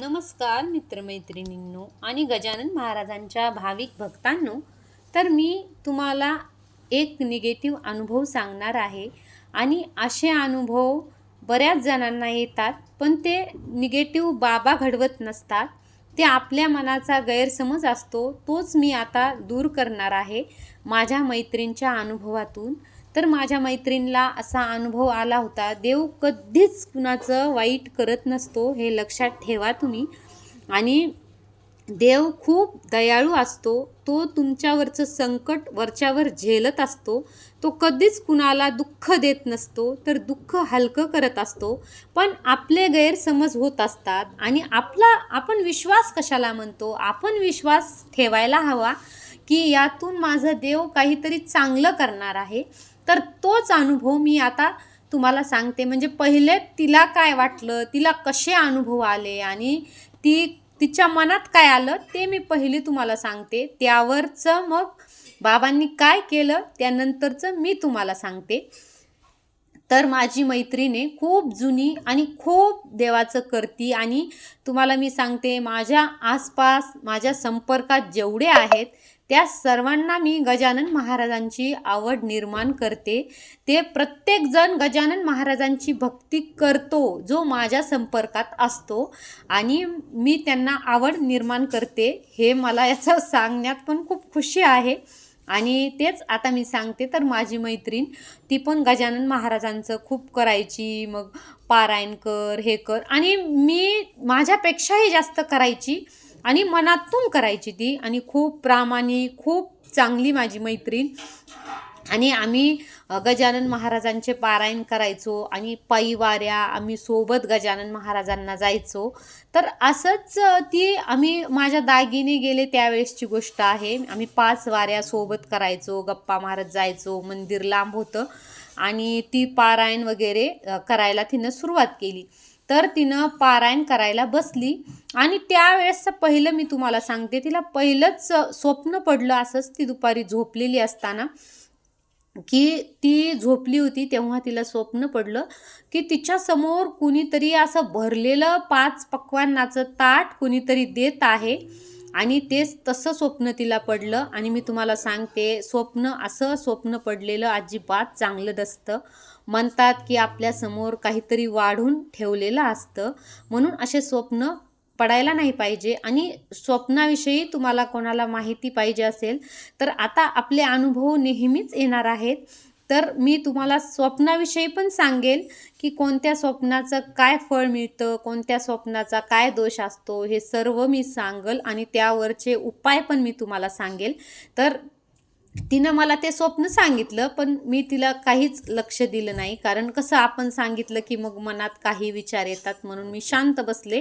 नमस्कार मित्रमैत्रिणींनो आणि गजानन महाराजांच्या भाविक भक्तांनो तर मी तुम्हाला एक निगेटिव्ह अनुभव सांगणार आहे आणि असे अनुभव बऱ्याच जणांना येतात पण ते निगेटिव्ह बाबा घडवत नसतात. ते आपल्या मनाचा गैरसमज असतो तोच मी आता दूर करणार आहे माझ्या मैत्रींच्या अनुभवातून. तर माझ्या मैत्रिणीला असा अनुभव आला होता देव कधीच कुणाचं वाईट करत नसतो हे लक्षात ठेवा तुम्ही. आणि देव खूप दयाळू असतो तो तुमच्यावरचं संकट वरच्यावर झेलत असतो तो कधीच कुणाला दुःख देत नसतो तर दुःख हलकं करत असतो. पण आपले गैरसमज होत असतात आणि आपला आपण विश्वास कशाला म्हणतो? आपण विश्वास ठेवायला हवा की यातून माझं देव काहीतरी चांगलं करणार आहे. तर तोच अनुभव मी आता तुम्हाला सांगते. म्हणजे पहिले तिला काय वाटलं तिला कसे अनुभव आले आणि ती तिच्या मनात काय आलं ते मी पहिले तुम्हाला सांगते. त्यावरचं मग बाबांनी काय केलं त्यानंतरचं मी तुम्हाला सांगते. तर माझी मैत्रीण खूप जुनी आणि खूप देवाचं करती आणि तुम्हाला मी सांगते माझ्या आसपास माझ्या संपर्कात जेवढे आहेत त्या सर्वांना मी गजानन महाराजांची आवड निर्माण करते. ते प्रत्येकजण गजानन महाराजांची भक्ती करतो जो माझ्या संपर्कात असतो आणि मी त्यांना आवड निर्माण करते. हे मला याचं सांगण्यात पण खूप खुशी आहे. आणि तेच आता मी सांगते तर माझी मैत्रीण ती पण गजानन महाराजांचं खूप करायची मग पारायण कर हे कर. आणि मी माझ्यापेक्षाही जास्त करायची आणि मनातून करायची ती. आणि खूप प्रामाणिक खूप चांगली माझी मैत्रीण. आणि आम्ही गजानन महाराजांचे पारायण करायचो आणि पायीवाऱ्या आम्ही सोबत गजानन महाराजांना जायचो. तर असंच ती आम्ही माझ्या दागिने गेले त्यावेळेसची गोष्ट आहे. आम्ही पाच वाऱ्या सोबत करायचो गप्पा मारत जायचो मंदिर लांब होतं आणि ती पारायण वगैरे करायला तिनं सुरुवात केली. तर तिनं पारायण करायला बसली आणि त्यावेळेसचं पहिलं मी तुम्हाला सांगते तिला पहिलंच स्वप्न पडलं असंच ती दुपारी झोपलेली असताना. की ती झोपली होती तेव्हा तिला स्वप्न पडलं की तिच्यासमोर कुणीतरी असं भरलेलं पाच पक्वांनाचं ताट कुणीतरी देत आहे. आणि तेच तसं स्वप्न तिला पडलं. आणि मी तुम्हाला सांगते स्वप्न असं स्वप्न पडलेलं अजिबात चांगलं नसतं. म्हणतात की आपल्यासमोर काहीतरी वाढून ठेवलेलं असतं. म्हणून असे स्वप्न पडायला नाही पाहिजे आणि स्वप्नाविषयी तुम्हाला कोणाला माहिती पाहिजे असेल तर आता आपले अनुभव नेहमीच येणार आहेत. तर मी तुम्हाला स्वप्नाविषयी पण सांगेल की कोणत्या स्वप्नाचं काय फळ मिळतं कोणत्या स्वप्नाचा काय दोष असतो हे सर्व मी सांगल आणि त्यावरचे उपाय पण मी तुम्हाला सांगेल. तर तिनं मला ते स्वप्न सांगितलं पण मी तिला काहीच लक्ष दिलं नाही. कारण कसं आपण सांगितलं की मग मनात काही विचार येतात म्हणून मी शांत बसले.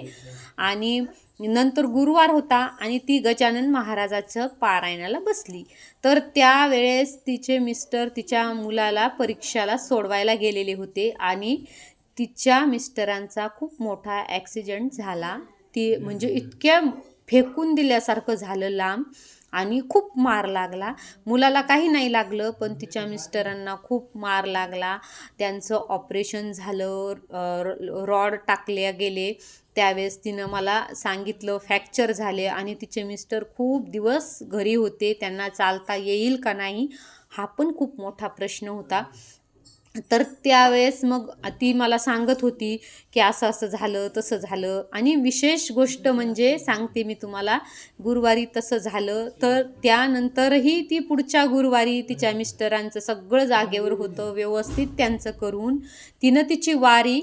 आणि नंतर गुरुवार होता आणि ती गजानन महाराजाचं पारायणाला बसली. तर त्यावेळेस तिचे मिस्टर तिच्या मुलाला परीक्षाला सोडवायला गेलेले होते आणि तिच्या मिस्टरांचा खूप मोठा ॲक्सिडेंट झाला. ती म्हणजे इतक्या फेकून दिल्यासारखं झालं लांब. आणि खूप मार लागला. मुलाला काही नाही लागलं पण तिच्या मिस्टरांना खूप मार लागला. त्यांचं ऑपरेशन झालं रॉड टाकल्या गेले. त्यावेळेस तिनं मला सांगितलं फ्रॅक्चर झाले आणि तिचे मिस्टर खूप दिवस घरी होते. त्यांना चालता येईल का नाही हा पण खूप मोठा प्रश्न होता. तर त्यावेळेस मग ती मला सांगत होती की असं असं झालं तसं झालं. आणि विशेष गोष्ट म्हणजे सांगते मी तुम्हाला गुरुवारी तसं झालं. तर त्यानंतरही ती पुढच्या गुरुवारी तिच्या मिस्टरांचं सगळं जागेवर होतं व्यवस्थित त्यांचं करून. तिनं तिची वारी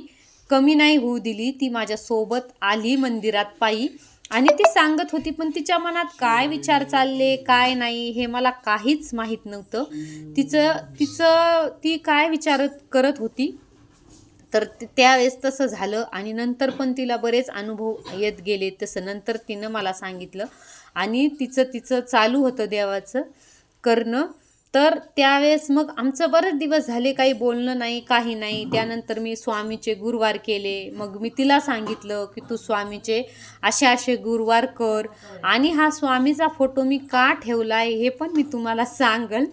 कमी नाही होऊ दिली. ती माझ्यासोबत आली मंदिरात पायी. आणि ती सांगत होती पण तिच्या मनात काय विचार चालले काय नाही हे मला काहीच माहीत नव्हतं. तिचं तिचं ती काय विचारत करत होती? तर त्यावेळेस तसं झालं आणि नंतर पण तिला बरेच अनुभव येत गेले. तसं नंतर तिनं मला सांगितलं आणि तिचं तिचं चालू होतं देवाचं करणं. तर त्यावेळेस मग आमचं बरेच दिवस झाले काही बोलणं नाही काही नाही. त्यानंतर मी स्वामीचे गुरुवार केले. मग मी तिला सांगितलं की तू स्वामीचे असे असे गुरुवार कर. आणि हा स्वामीचा फोटो मी का ठेवला आहे हे पण मी तुम्हाला सांगल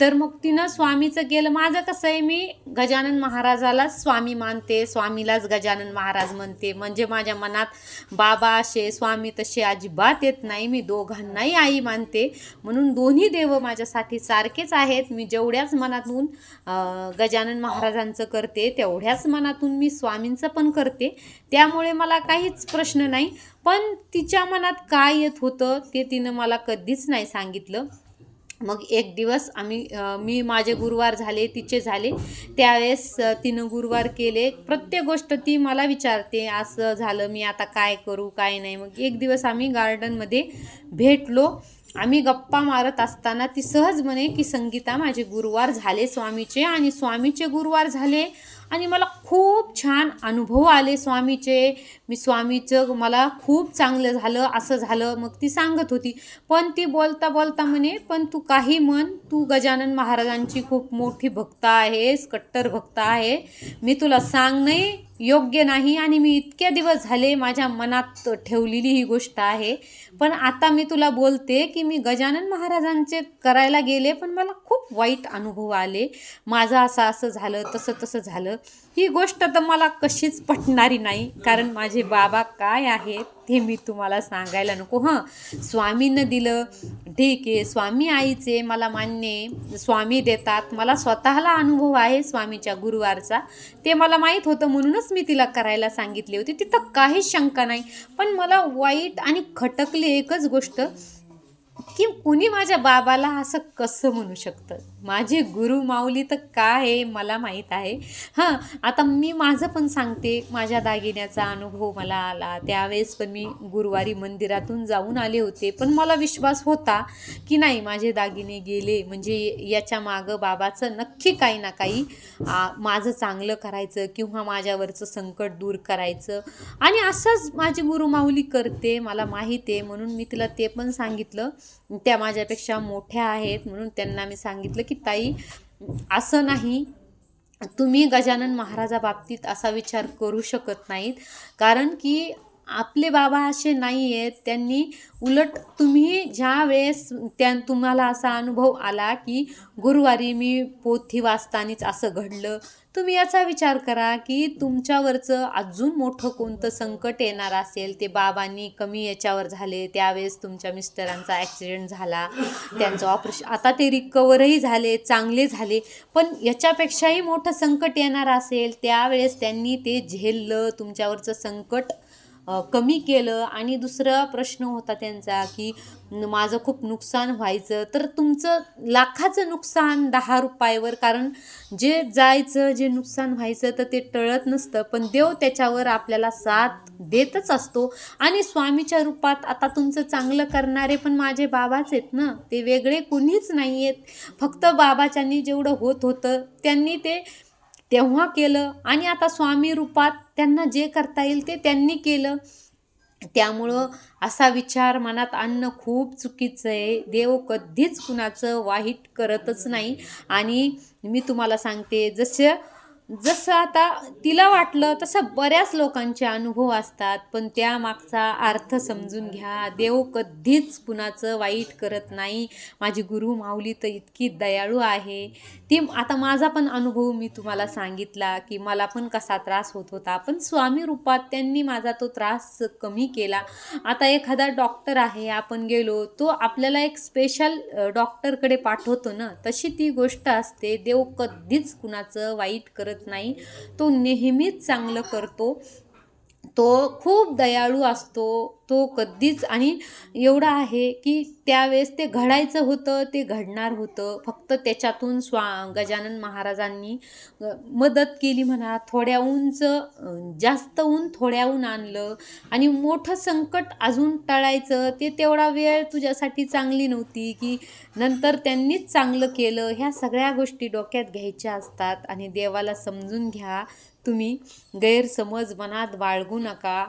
तर मग तिनं स्वामीचं केलं. माझं कसं आहे मी गजानन महाराजाला स्वामी मानते. स्वामीलाच गजानन महाराज म्हणते. म्हणजे माझ्या मनात बाबा असे स्वामी तसे अजिबात येत नाही. मी दोघांनाही आई मानते. म्हणून दोन्ही देव माझ्यासाठी सारखेच आहेत. मी जेवढ्याच मनातून गजानन महाराजांचं करते तेवढ्याच मनातून मी स्वामींचं पण करते. त्यामुळे मला काहीच प्रश्न नाही. पण तिच्या मनात काय येत होतं ते तिनं मला कधीच नाही सांगितलं. मग एक दिवस आम्ही मी माझे गुरुवार झाले तिचे झाले. त्यावेळेस तिनं गुरुवार केले. प्रत्येक गोष्ट ती मला विचारते असं झालं मी आता काय करू काय नाही. मग एक दिवस आम्ही गार्डनमध्ये भेटलो. आम्ही गप्पा मारत असताना ती सहज म्हणे की संगीता माझे गुरुवार झाले स्वामीचे आणि स्वामीचे गुरुवार झाले. आणि मला खूप छान अनुभव आले स्वामीचे. मी स्वामीचं मला खूप चांगलं झालं असं झालं मग ती सांगत होती. पण ती बोलता बोलता म्हणे पण तू काही म्हण तू गजानन महाराजांची खूप मोठी भक्त आहेस कट्टर भक्त आहे. मी तुला सांगणे योग्य नाही आणि मी इतक्या दिवस झाले माझ्या मनात ठेवलेली ही गोष्ट आहे. पण आता मी तुला बोलते की मी गजानन महाराजांचे करायला गेले पण मला खूप वाईट अनुभव आले. माझं असं असं झालं तसं तसं झालं. ही गोष्ट तर मला कशीच पटणारी नाही कारण माझे बाबा काय आहेत ते मी तुम्हाला सांगायला नको हं. स्वामीनं दिलं ठीक आहे स्वामी आईचे मला मान्य स्वामी देतात मला स्वतःला अनुभव आहे स्वामीच्या गुरुवारचा ते मला माहीत होतं म्हणूनच मी तिला करायला सांगितली होती तिथं काहीच शंका नाही. पण मला वाईट आणि खटकली एकच गोष्ट की कुणी माझ्या बाबाला असं कसं म्हणू शकतं? माझे गुरु माऊली तर काय आहे मला माहीत आहे. हां आता मी माझं पण सांगते. माझ्या दागिन्याचा अनुभव मला आला. त्यावेळेस पण मी गुरुवारी मंदिरातून जाऊन आले होते. पण मला विश्वास होता की नाही माझे दागिने गेले. म्हणजे याच्या मागं बाबाचं नक्की काही ना काही माझं चांगलं करायचं किंवा माझ्यावरचं संकट दूर करायचं. आणि असंच माझी गुरुमाऊली करते मला माहीत आहे. म्हणून मी तिला ते पण सांगितलं. त्या माझ्यापेक्षा मोठ्या आहेत म्हणून त्यांना मी सांगितलं की ताई असं नाही. तुम्ही गजानन महाराजाबाबतीत असा विचार करू शकत नाहीत. कारण की आपले बाबा असे नाही आहेत त्यांनी उलट तुम्ही ज्या वेळेस त्या तुम्हाला असा अनुभव आला की गुरुवारी मी पोथी वाचतानीच असं घडलं तुम्ही याचा विचार करा की तुमच्यावरचं अजून मोठं कोणतं संकट येणार असेल ते बाबांनी कमी याच्यावर झाले त्यावेळेस तुमच्या मिस्टरांचा ॲक्सिडेंट झाला त्यांचं ऑपरेशन आता ते रिकवरही झाले चांगले झाले पण याच्यापेक्षाही मोठं संकट येणार असेल त्यावेळेस त्यांनी ते झेललं तुमच्यावरचं संकट कमी केलं आणि दुसरा प्रश्न होता त्यांचा की माझं खूप नुकसान व्हायचं. तर तुमचं लाखाचं नुकसान दहा रुपयावर कारण जे जायचं जे नुकसान व्हायचं तर ते टळत नसतं. पण देव त्याच्यावर आपल्याला साथ देतच असतो. आणि स्वामीच्या रूपात आता तुमचं चांगलं करणारे पण माझे बाबाच आहेत ना. ते वेगळे कुणीच नाही आहेत फक्त बाबाच्यांनी जेवढं होत होतं त्यांनी ते तेव्हा केलं आणि आता स्वामी रूपात त्यांना जे करता येईल ते त्यांनी केलं. त्यामुळं असा विचार मनात आणणं खूप चुकीचं आहे देव कधीच कुणाचं वाईट करतच नाही. आणि मी तुम्हाला सांगते जसं जसं आता तिला वाटलं तसं बऱ्याच लोकांचे अनुभव असतात पण त्यामागचा अर्थ समजून घ्या. देव कधीच कुणाचं वाईट करत नाही. माझी गुरु माऊली तर इतकी दयाळू आहे. ती आता माझा पण अनुभव मी तुम्हाला सांगितला की मला पण कसा त्रास होत होता. पण स्वामी रूपात त्यांनी माझा तो त्रास कमी केला. आता एखादा डॉक्टर आहे आपण गेलो तो आपल्याला एक स्पेशल डॉक्टरकडे पाठवतो ना तशी ती गोष्ट असते. देव कधीच कुणाचं वाईट करत नाही. तो नेहमीच चांगलं करतो. तो खूप दयाळू असतो. तो कधीच आणि एवढा आहे की त्यावेळेस ते घडायचं होतं ते घडणार होतं. फक्त त्याच्यातून स्वा गजानन महाराजांनी मदत केली म्हणा थोड्या उंच जास्त ऊन थोड्या ऊन आणलं. आणि मोठं संकट अजून टळायचं. ते तेवढा वेळ तुझ्यासाठी चांगली नव्हती की नंतर त्यांनीच चांगलं केलं. ह्या सगळ्या गोष्टी डोक्यात घ्यायच्या असतात. आणि देवाला समजून घ्या. तुम्ही गैरसमज मनात बाळगू नका.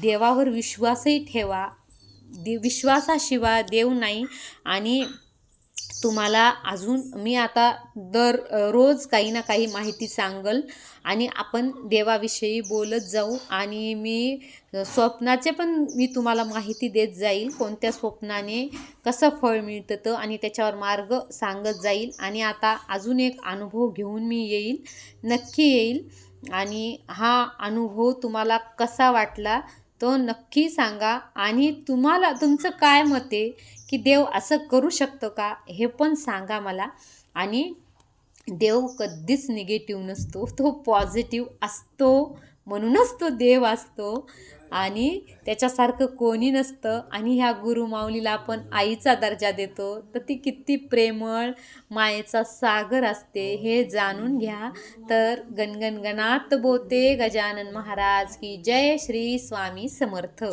देवावर विश्वासही ठेवा. दे विश्वासाशिवाय देव नाही आणि तुम्हाला अजून मी आता दर रोज काही ना काही माहिती सांगल आणि आपण देवाविषयी बोलत जाऊ आणि मी स्वप्नाचे पण मी तुम्हाला माहिती देत जाईल कोणत्या स्वप्नाने कसं फळ मिळतं तर आणि त्याच्यावर मार्ग सांगत जाईल आणि आता अजून एक अनुभव घेऊन मी येईल नक्की येईल आणि हा अनुभव तुम्हाला कसा वाटला तो नक्की सांगा आणि तुम्हाला तुमचं काय मत आहे की देव असं करू शकतो का हे पण सांगा मला. आणि देव कधीच निगेटिव्ह नसतो. तो पॉझिटिव्ह असतो म्हणूनच तो देव असतो. आणि त्याच्यासारखं कोणी नसतं. आणि ह्या गुरुमाऊलीला आपण आईचा दर्जा देतो. तर ती किती प्रेमळ मायेचा सागर असते हे जाणून घ्या. तर गणगणगणात बोते गजानन महाराज की जय श्री स्वामी समर्थ.